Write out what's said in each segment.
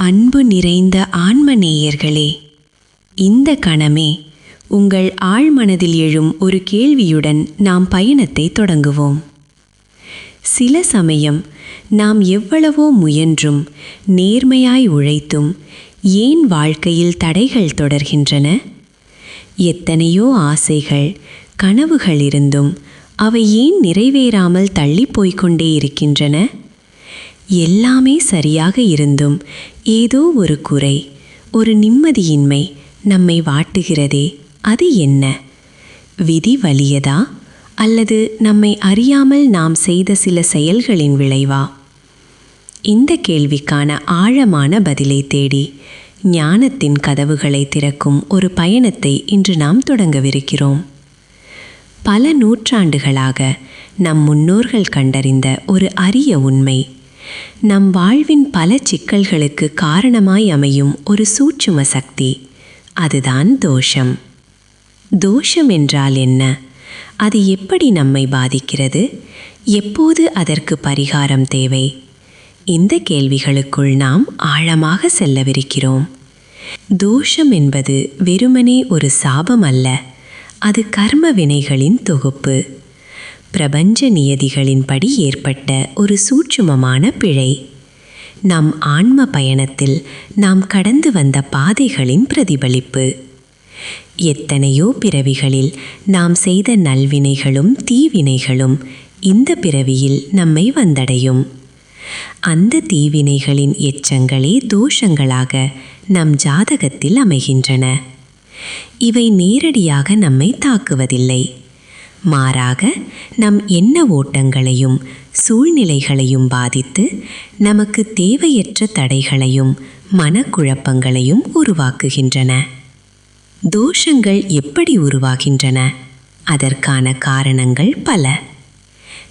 அன்பு நிறைந்த ஆன்மநேயர்களே இந்த கணமே உங்கள் ஆழ்மனதில் எழும் ஒரு கேள்வியுடன் நாம் பயணத்தை தொடங்குவோம். சில சமயம் நாம் எவ்வளவோ முயன்றும் நேர்மையாய் உழைத்தும் ஏன் வாழ்க்கையில் தடைகள் தொடர்கின்றன? எத்தனையோ ஆசைகள் கனவுகள் இருந்தும் அவை ஏன் நிறைவேறாமல் தள்ளிப் போய்க்கொண்டே இருக்கின்றன? எல்லாமே சரியாக இருந்தும் ஏதோ ஒரு குறை ஒரு நிம்மதியின்மை நம்மை வாட்டுகிறதே அது என்ன? விதி வலியதா? அல்லது நம்மை அறியாமல் நாம் செய்த சில செயல்களின் விளைவா? இந்த கேள்விக்கான ஆழமான பதிலை தேடி ஞானத்தின் கதவுகளை திறக்கும் ஒரு பயணத்தை இன்று நாம் தொடங்கவிருக்கிறோம். பல நூற்றாண்டுகளாக நம் முன்னோர்கள் கண்டறிந்த ஒரு அரிய உண்மை நம் வாழ்வின் பல சிக்கல்களுக்கு காரணமாய் அமையும் ஒரு சூட்சும சக்தி. அதுதான் தோஷம். தோஷம் என்றால் என்ன? அது எப்படி நம்மை பாதிக்கிறது? எப்போது அதற்கு பரிகாரம் தேவை? இந்த கேள்விகளுக்குள் நாம் ஆழமாக செல்லவிருக்கிறோம். தோஷம் என்பது வெறுமனே ஒரு சாபம் அல்ல. அது கர்ம வினைகளின் தொகுப்பு. பிரபஞ்ச நியதிகளின்படி ஏற்பட்ட ஒரு சூட்சுமமான பிழை. நம் ஆன்ம பயணத்தில் நாம் கடந்து வந்த பாதைகளின் பிரதிபலிப்பு. எத்தனையோ பிறவிகளில் நாம் செய்த நல்வினைகளும் தீவினைகளும் இந்த பிறவியில் நம்மை வந்தடையும். அந்த தீவினைகளின் எச்சங்களே தோஷங்களாக நம் ஜாதகத்தில் அமைகின்றன. இவை நேரடியாக நம்மை தாக்குவதில்லை. மாறாக நம் எண்ண ஓட்டங்களையும் சூழ்நிலைகளையும் பாதித்து நமக்கு தேவையற்ற தடைகளையும் மனக்குழப்பங்களையும் உருவாக்குகின்றன. தோஷங்கள் எப்படி உருவாகின்றன? அதற்கான காரணங்கள் பல.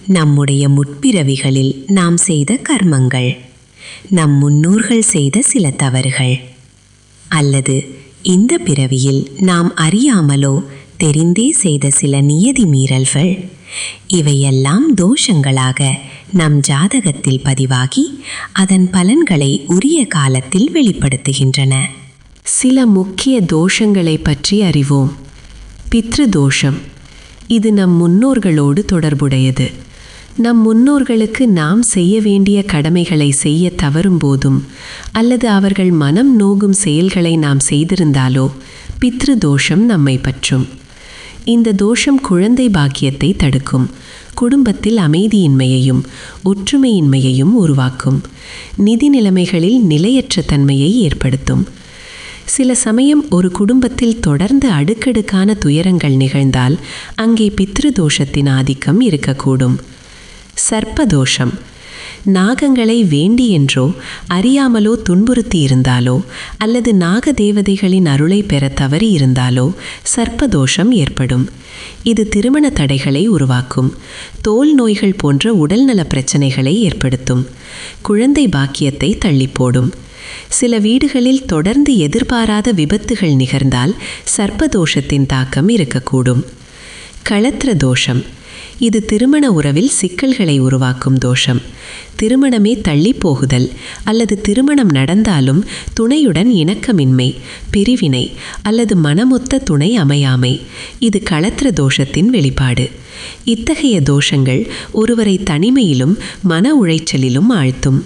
நம்முடைய முற்பிறவிகளில் நாம் செய்த கர்மங்கள் நம் முன்னோர்கள் செய்த சில தவறுகள் அல்லது இந்த பிறவியில் நாம் அறியாமலோ தெரிந்தே செய்த சில நியதி மீறல்கள். இவையெல்லாம் தோஷங்களாக நம் ஜாதகத்தில் பதிவாகி அதன் பலன்களை உரிய காலத்தில் வெளிப்படுத்துகின்றன. சில முக்கிய தோஷங்களை பற்றி அறிவோம். பித்ரு தோஷம். இது நம் முன்னோர்களோடு தொடர்புடையது. நம் முன்னோர்களுக்கு நாம் செய்ய வேண்டிய கடமைகளை செய்ய தவறும் போதும் அல்லது அவர்கள் மனம் நோகும் செயல்களை நாம் செய்திருந்தாலோ பித்ரு தோஷம் நம்மை பற்றும். இந்த தோஷம் குழந்தை பாக்கியத்தை தடுக்கும். குடும்பத்தில் அமைதியின்மையையும் ஒற்றுமையின்மையையும் உருவாக்கும். நிதி நிலைமைகளில் நிலையற்ற தன்மையை ஏற்படுத்தும். சில சமயம் ஒரு குடும்பத்தில் தொடர்ந்து அடுக்கடுக்கான துயரங்கள் நிகழ்ந்தால் அங்கே பித்ரு தோஷத்தின் ஆதிக்கம் இருக்கக்கூடும். சர்ப்பதோஷம். நாகங்களை வேண்டி என்றோ அறியாமலோ துன்புறுத்தி இருந்தாலோ அல்லது நாக தேவதைகளின் அருளை பெற தவறி இருந்தாலோ சர்ப்பதோஷம் ஏற்படும். இது திருமண தடைகளை உருவாக்கும். தோல் நோய்கள் போன்ற உடல்நல பிரச்சனைகளை ஏற்படுத்தும். குழந்தை பாக்கியத்தை தள்ளிப்போடும். சில வீடுகளில் தொடர்ந்து எதிர்பாராத விபத்துகள் நிகழ்ந்தால் சர்ப்பதோஷத்தின் தாக்கம் இருக்கக்கூடும். களத்திர தோஷம். இது திருமண உறவில் சிக்கல்களை உருவாக்கும் தோஷம். திருமணமே தள்ளி போகுதல் அல்லது திருமணம் நடந்தாலும் துணையுடன் இணக்கமின்மை பிரிவினை அல்லது மனமொத்த துணை அமையாமை. இது களத்திர தோஷத்தின் வெளிப்பாடு. இத்தகைய தோஷங்கள் ஒருவரை தனிமையிலும் மன உளைச்சலிலும் ஆழ்த்தும்.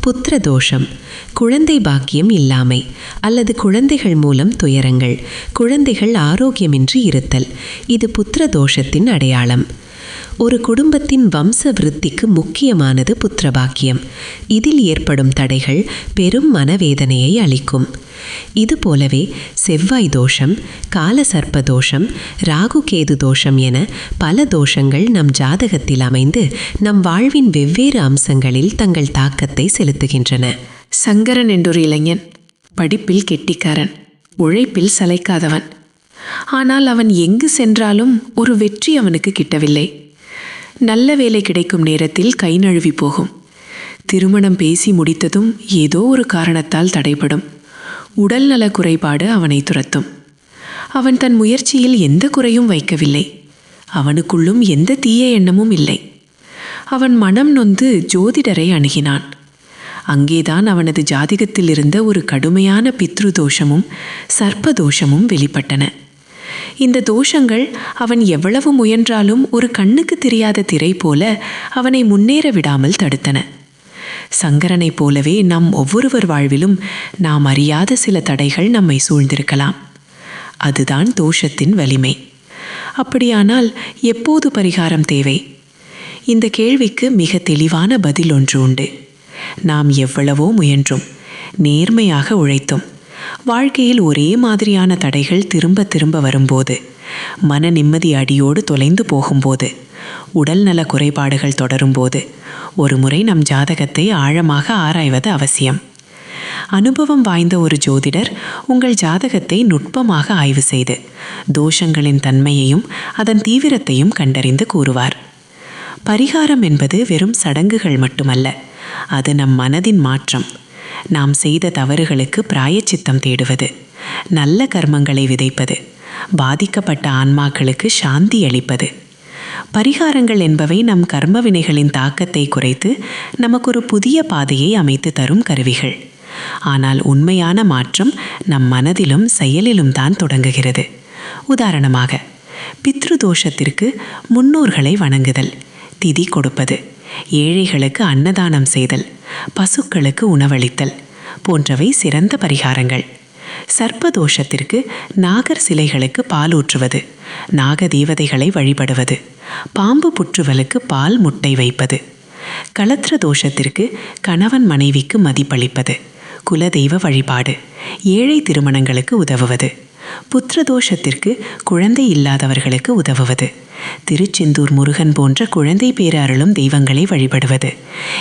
புத்திர தோஷம். குழந்தை பாக்கியம் இல்லாமை அல்லது குழந்தைகள் மூலம் துயரங்கள் குழந்தைகள் ஆரோக்கியமின்றி இருத்தல். இது புத்திர தோஷத்தின் அடையாளம். ஒரு குடும்பத்தின் வம்ச விருத்திக்கு முக்கியமானது புத்திரபாக்கியம். இதில் ஏற்படும் தடைகள் பெரும் மனவேதனையை அளிக்கும். இதுபோலவே செவ்வாய் தோஷம் காலசர்ப்ப தோஷம் ராகுகேது தோஷம் என பல தோஷங்கள் நம் ஜாதகத்தில் அமைந்து நம் வாழ்வின் வெவ்வேறு அம்சங்களில் தங்கள் தாக்கத்தை செலுத்துகின்றன. சங்கரன் என்றொரு இளைஞன் படிப்பில் கெட்டிக்காரன் உழைப்பில் சளைக்காதவன். ஆனால் அவன் எங்கு சென்றாலும் ஒரு வெற்றி அவனுக்கு கிட்டவில்லை. நல்ல வேலை கிடைக்கும் நேரத்தில் கை நழுவி போகும். திருமணம் பேசி முடித்ததும் ஏதோ ஒரு காரணத்தால் தடைபடும். உடல்நல குறைபாடு அவனை துரத்தும். அவன் தன் முயற்சியில் எந்த குறையும் வைக்கவில்லை. அவனுக்குள்ளும் எந்த தீய எண்ணமும் இல்லை. அவன் மனம் நொந்து ஜோதிடரை அணுகினான். அங்கேதான் அவனது ஜாதிகத்தில் இருந்த ஒரு கடுமையான பித்ரு தோஷமும் சர்ப்ப தோஷமும் வெளிப்பட்டன. இந்த தோஷங்கள் அவன் எவ்வளவு முயன்றாலும் ஒரு கண்ணுக்கு தெரியாத திரை போல அவனை முன்னேற விடாமல் தடுத்தன. சங்கரனைப் போலவே நம் ஒவ்வொருவர் வாழ்விலும் நாம் அறியாத சில தடைகள் நம்மை சூழ்ந்திருக்கலாம். அதுதான் தோஷத்தின் வலிமை. அப்படியானால் எப்போது பரிகாரம் தேவை? இந்த கேள்விக்கு மிக தெளிவான பதில் ஒன்று உண்டு. நாம் எவ்வளவோ முயன்றும் நேர்மையாக உழைத்தோம். வாழ்க்கையில் ஒரே மாதிரியான தடைகள் திரும்ப திரும்ப வரும்போது மன நிம்மதி அடியோடு தொலைந்து போகும்போது உடல் நல குறைபாடுகள் தொடரும்போது ஒரு முறை நம் ஜாதகத்தை ஆழமாக ஆராய்வது அவசியம். அனுபவம் வாய்ந்த ஒரு ஜோதிடர் உங்கள் ஜாதகத்தை நுட்பமாக ஆய்வு செய்து தோஷங்களின் தன்மையையும் அதன் தீவிரத்தையும் கண்டறிந்து கூறுவார். பரிகாரம் என்பது வெறும் சடங்குகள் மட்டுமல்ல அது நம் மனதின் மாற்றம். நாம் செய்த தவறுகளுக்கு பிராயச்சித்தம் தேடுவது நல்ல கர்மங்களை விதைப்பது பாதிக்கப்பட்ட ஆன்மாக்களுக்கு சாந்தி அளிப்பது. பரிகாரங்கள் என்பவை நம் கர்ம வினைகளின் தாக்கத்தை குறைத்து நமக்கு ஒரு புதிய பாதையை அமைத்து தரும் கருவிகள். ஆனால் உண்மையான மாற்றம் நம் மனதிலும் செயலிலும் தான் தொடங்குகிறது. உதாரணமாக பித்ரு தோஷத்திற்கு முன்னோர்களை வணங்குதல் திதி கொடுப்பது ஏழைகளுக்கு அன்னதானம் செய்தல் பசுக்களுக்கு உணவளித்தல் போன்றவை சிறந்த பரிகாரங்கள். சர்ப்பதோஷத்திற்கு நாகர் சிலைகளுக்கு பால் ஊற்றுவது நாக தேவதைகளை வழிபடுவது பாம்பு புற்றுவலுக்கு பால் முட்டை வைப்பது களத்திர தோஷத்திற்கு கணவன் மனைவிக்கு மதிப்பளிப்பது குலதெய்வ வழிபாடு ஏழை திருமணங்களுக்கு உதவுவது. புத்திர தோஷத்திற்கு குழந்தை இல்லாதவர்களுக்கு உதவுவது. திருச்செந்தூர் முருகன் போன்ற குழந்தை பேரருளும் தெய்வங்களை வழிபடுவது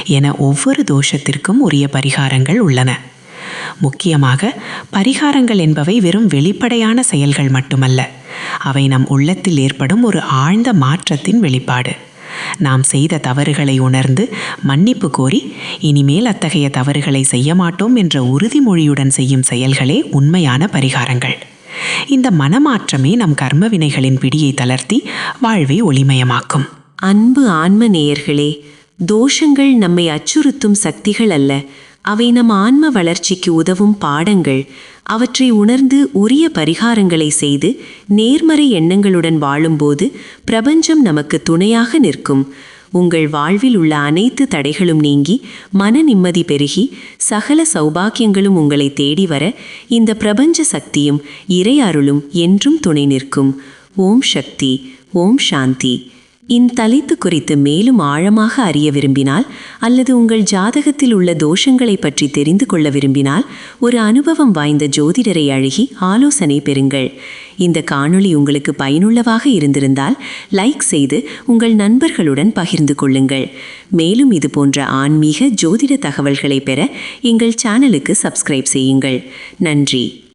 என ஒவ்வொரு தோஷத்திற்கும் உரிய பரிகாரங்கள் உள்ளன. முக்கியமாக பரிகாரங்கள் என்பவை வெறும் வெளிப்படையான செயல்கள் மட்டுமல்ல அவை நம் உள்ளத்தில் ஏற்படும் ஒரு ஆழ்ந்த மாற்றத்தின் வெளிப்பாடு. நாம் செய்த தவறுகளை உணர்ந்து மன்னிப்பு கோரி இனிமேல் அத்தகைய தவறுகளை செய்ய மாட்டோம் என்ற உறுதிமொழியுடன் செய்யும் செயல்களே உண்மையான பரிகாரங்கள். இந்த மனமாற்றமே நம் கர்ம வினைகளின் பிடியை தளர்த்தி வாழ்வை ஒளிமயமாக்கும். அன்பு ஆன்ம நேயர்களே தோஷங்கள் நம்மை அச்சுறுத்தும் சக்திகள் அல்ல. அவை நம் ஆன்ம வளர்ச்சிக்கு உதவும் பாடங்கள். அவற்றை உணர்ந்து உரிய பரிகாரங்களை செய்து நேர்மறை எண்ணங்களுடன் வாழும்போது பிரபஞ்சம் நமக்கு துணையாக நிற்கும். உங்கள் வாழ்வில் உள்ள அனைத்து தடைகளும் நீங்கி மன நிம்மதி பெருகி சகல சௌபாக்கியங்களும் உங்களை தேடி வர இந்த பிரபஞ்ச சக்தியும் இறை அருளும் என்றும் துணை நிற்கும். ஓம் சக்தி ஓம் சாந்தி. இத்தலித்து குறித்து மேலும் ஆழமாக அறிய விரும்பினால் அல்லது உங்கள் ஜாதகத்தில் உள்ள தோஷங்களை பற்றி தெரிந்து கொள்ள விரும்பினால் ஒரு அனுபவம் வாய்ந்த ஜோதிடரை அழுகி ஆலோசனை பெறுங்கள். இந்த காணொளி உங்களுக்கு பயனுள்ளவாக இருந்திருந்தால் லைக் செய்து உங்கள் நண்பர்களுடன் பகிர்ந்து கொள்ளுங்கள். மேலும் இது போன்ற ஆன்மீக ஜோதிட தகவல்களை பெற எங்கள் சேனலுக்கு சப்ஸ்கிரைப் செய்யுங்கள். நன்றி.